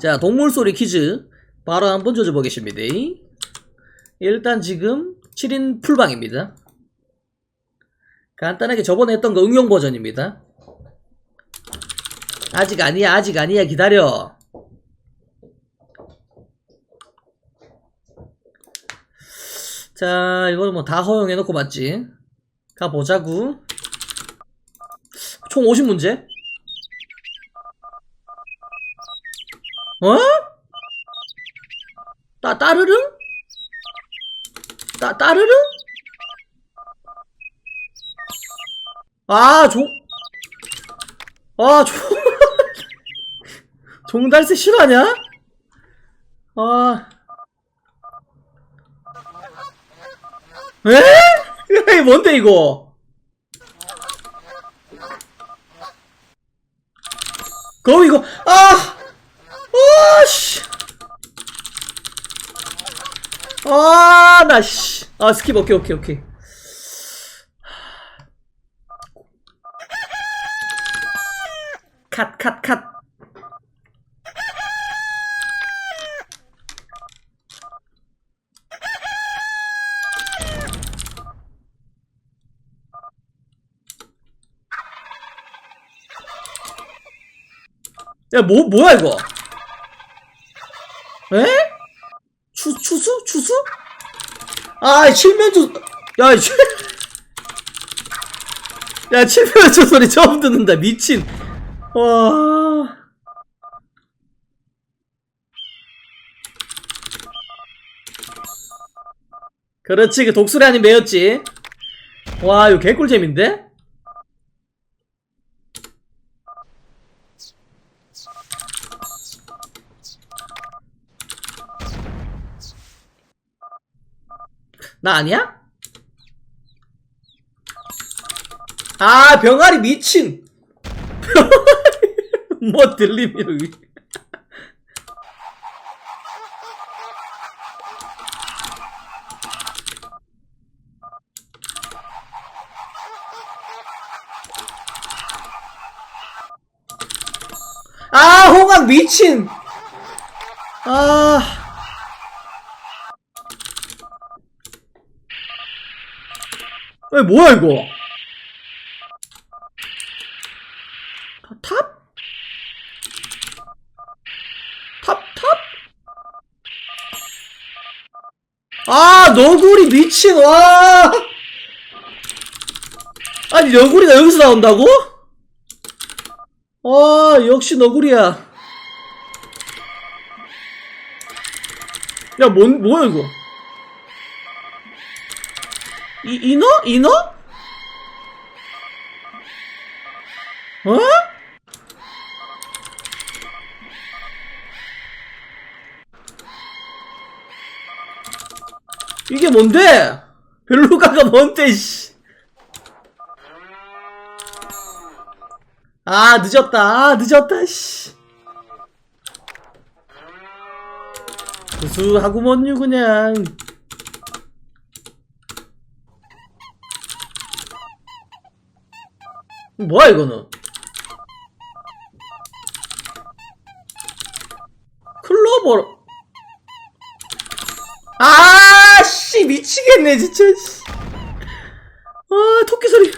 자, 동물소리 퀴즈 바로 한번 조져보겠습니다. 일단 지금 7인 풀방입니다. 간단하게 저번에 했던 거 응용 버전입니다. 아직 아니야, 아직 아니야, 기다려. 자, 이거는 뭐 다 허용해놓고 맞지? 가보자구. 총 50문제? 어? 따, 따르릉? 따, 따르릉? 아, 종, 아, 종, 종달새 실화냐? 아. 에? 뭔데, 이거? 거 이거, 아! 아, 씨. 아, 나, 씨. 아, 스킵, 오케이, 오케이, 오케이. 컷, 컷, 컷. 야, 뭐, 뭐야, 이거? 에? 추, 추수? 추수? 아, 칠면조, 야, 이 칠, 야, 칠면조 소리 처음 듣는다, 미친. 와. 그렇지, 그 독수리 아닌 매였지. 와, 이거 개꿀잼인데? 나 아니야? 아 병아리 미친! 뭐 들리면 여기 아 홍학 미친! 아 왜 뭐야 이거? 탑? 탑? 탑? 아 너구리 미친 와 아니 너구리가 여기서 나온다고? 아 역시 너구리야 야 뭔 뭐야 이거 이, 인어? 인어? 어? 이게 뭔데? 벨루가가 뭔데, 씨. 아, 늦었다. 아, 늦었다, 씨. 구수하구먼요, 그냥. 뭐야 이거는? 클로버. 아씨 미치겠네 진짜 씨. 아 토끼 소리.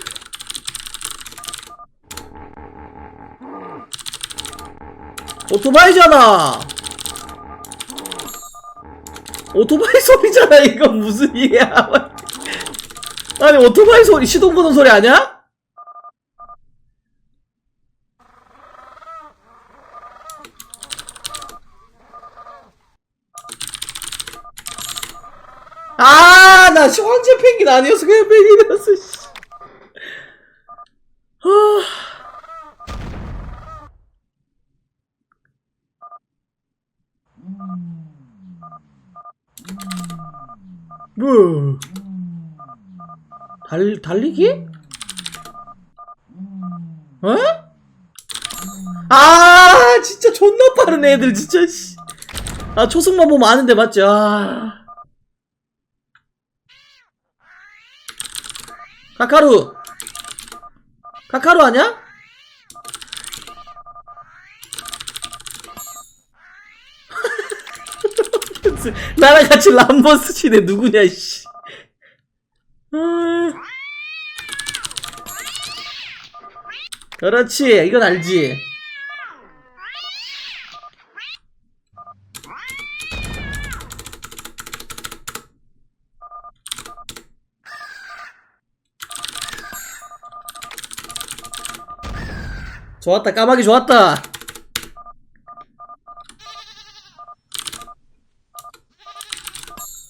오토바이잖아. 오토바이 소리잖아 이거 무슨 일이야. 아니 오토바이 소리 시동 거는 소리 아니야? 아, 나 황제 펭귄 아니었어. 그냥 펭귄이었어, 씨. 아. 뭐? 달, 달리기? 어? 아, 진짜 존나 빠른 애들, 진짜, 씨. 아, 초승만 보면 아는데, 맞지? 아. 카카루 카카루 아니야? 나랑 같이 람보스 치네 누구냐 씨. 아. 그렇지 이건 알지 좋았다 까마귀 좋았다.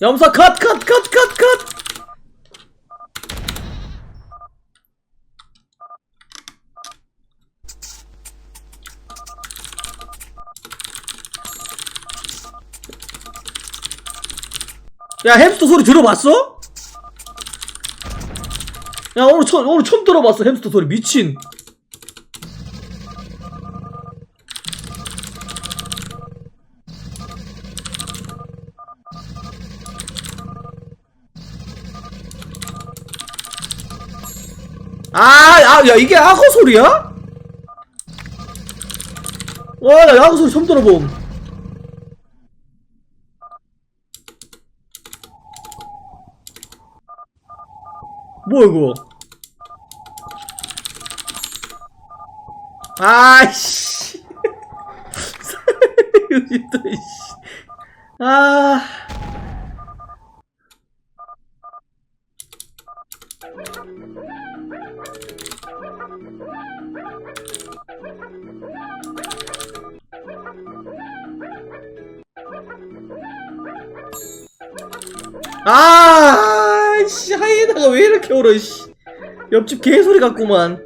염소 컷 컷 컷 컷컷! 야 햄스터 소리 들어봤어? 야 오늘 처음 오늘 처음 들어봤어 햄스터 소리. 미친 아, 아, 야, 이게 악어 소리야? 와, 나 악어 소리 처음 들어봄. 뭐야, 이거? 아이씨. 아. 아, 씨, 하이에나가 왜 이렇게 울어, 씨. 옆집 개소리 같구만.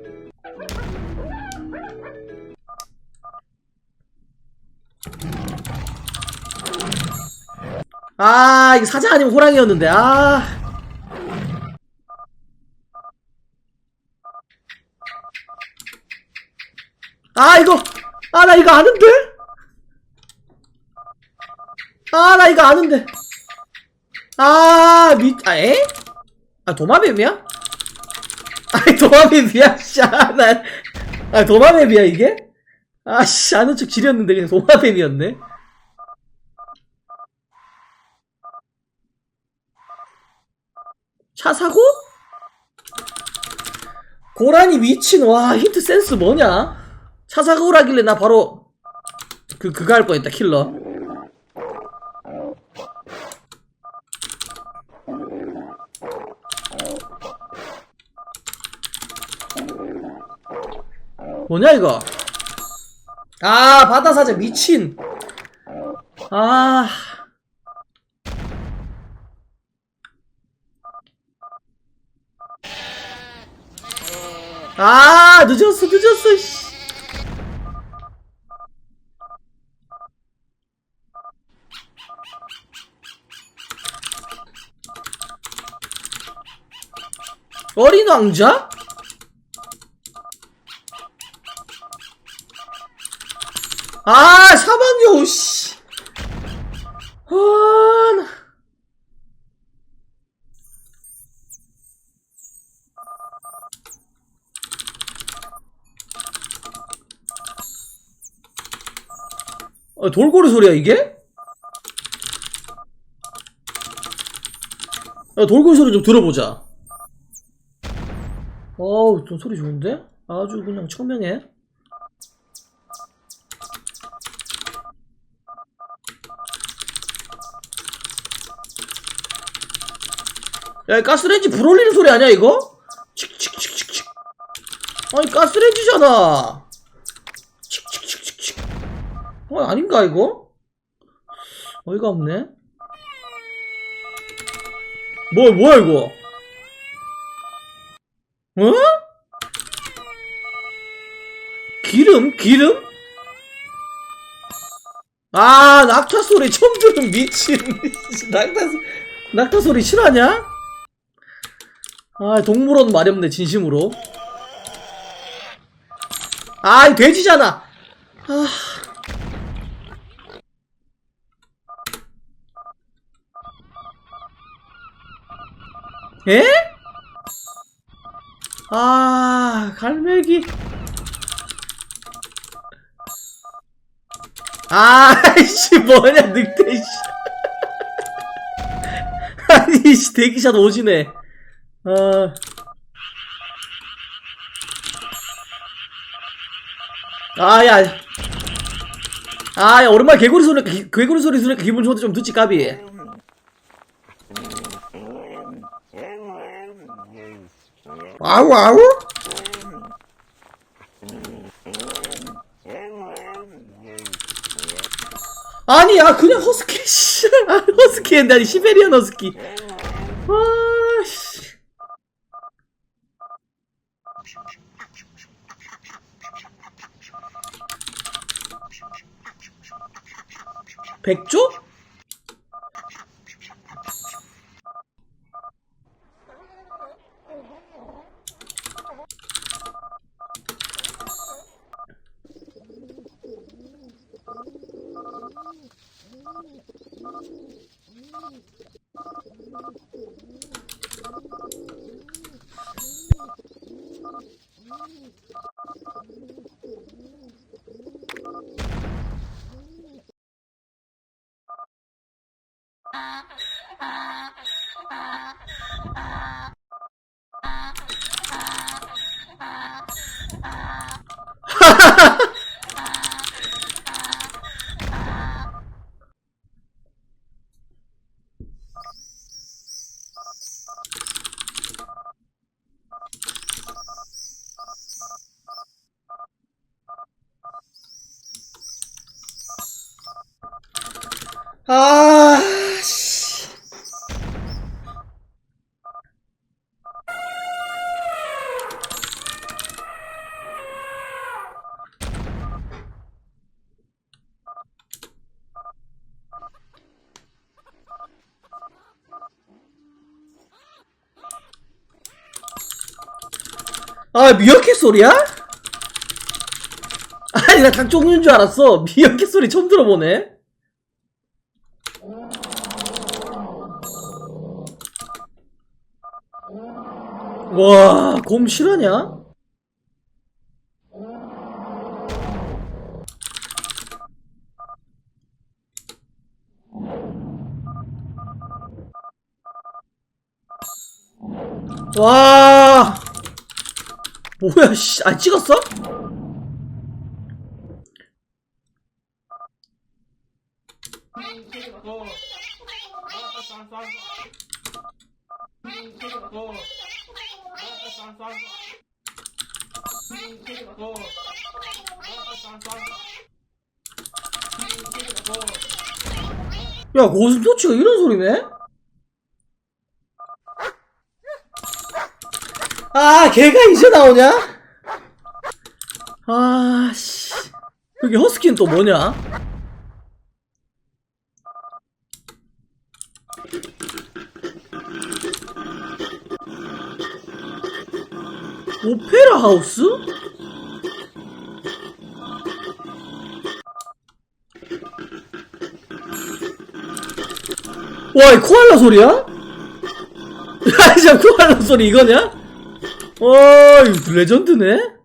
아, 이거 사자 아니면 호랑이였는데, 아. 아, 이거, 아, 나 이거 아는데? 아, 나 이거 아는데. 아, 미, 아, 에? 아, 도마뱀이야? 아이, 도마뱀이야, 씨, 아, 나, 아, 도마뱀이야, 이게? 아, 씨, 아는 척 지렸는데, 그냥 도마뱀이었네. 차 사고? 고라니 미친, 와, 힌트 센스 뭐냐? 차 사고라길래 나 바로, 그, 그거 할 뻔했다, 킬러. 뭐냐 이거 아 바다사자 미친 아 아, 늦었어, 늦었어, 씨. 어린 왕자? 아, 사방여우, 씨. 아, 나. 아, 돌고래 소리야, 이게? 야, 돌고래 소리 좀 들어보자. 어우, 좀 소리 좋은데? 아주 그냥 청명해. 야, 이 가스레인지 불 올리는 소리 아니야, 이거? 칙칙칙칙칙. 아니, 가스레인지잖아. 칙칙칙칙칙. 어, 아닌가, 이거? 어이가 없네. 뭐, 뭐야, 이거? 어? 기름? 기름? 아, 낙타 소리 처음 들은 미친. 낙타, 소- 낙타 소리 실화냐? 아, 동물원 마렵네, 진심으로. 아, 이 돼지잖아. 아. 에? 아, 갈매기. 아, 씨, 뭐냐, 늑대, 씨. 아니, 씨, 대기샷 오지네. 어. 아, 야. 아, 야, 오랜만에 개구리 소리, 기- 개구리 소리 들으니까 기분 좋은데 좀 듣지, 까비. 아우, 아우? 아니 야, 그냥 허스키, 씨. 아, 허스키 했는데, 아니, 시베리안 허스키. 아, 씨. 백조? 아, 씨. 아, 미어캣 소리야? 아니, 나 닭종류인 줄 알았어. 미어캣 소리 처음 들어보네. 와, 곰 실화냐? 와, 뭐야, 씨, 아, 찍었어? 야, 고슴도치가 이런 소리네? 아, 걔가 이제 나오냐? 아, 씨. 여기 허스키는 또 뭐냐? 오페라 하우스? 와, 이 코알라 소리야? 야, 진짜 코알라 소리 이거냐? 어, 이거 레전드네?